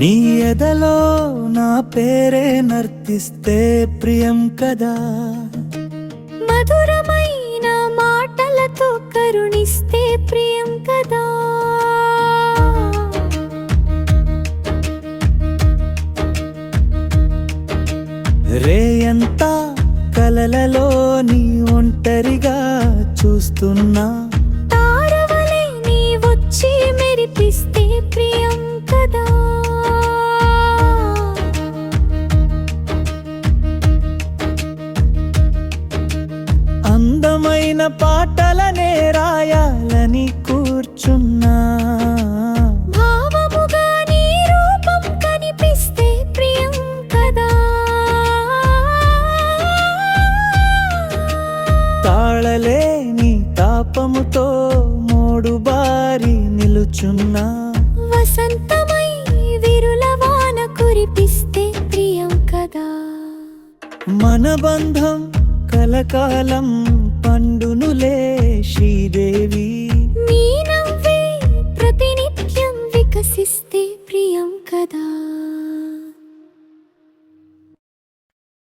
నీ ఎదలో నా పేరే నర్తిస్తే ప్రియం కదా. మధురమైన మాటలతో కరుణిస్తే ప్రియం కదా. రేయంతా కలలలో నీ ఒంటరిగా చూస్తున్నా. తారవలే నీ వచ్చి మెరిపిస్తే అందమైన పాటలనే రాయాలని కూర్చున్నా. భావముగా నీ రూపం కనిపిస్తే ప్రియం కదా. తాళలేని తాపముతో మోడు బారి నిలుచున్నా. వసంతమై విరుల వాన కురిపిస్తే ప్రియం కదా. మన బంధం కలకాలం పండునులే శ్రీదేవి.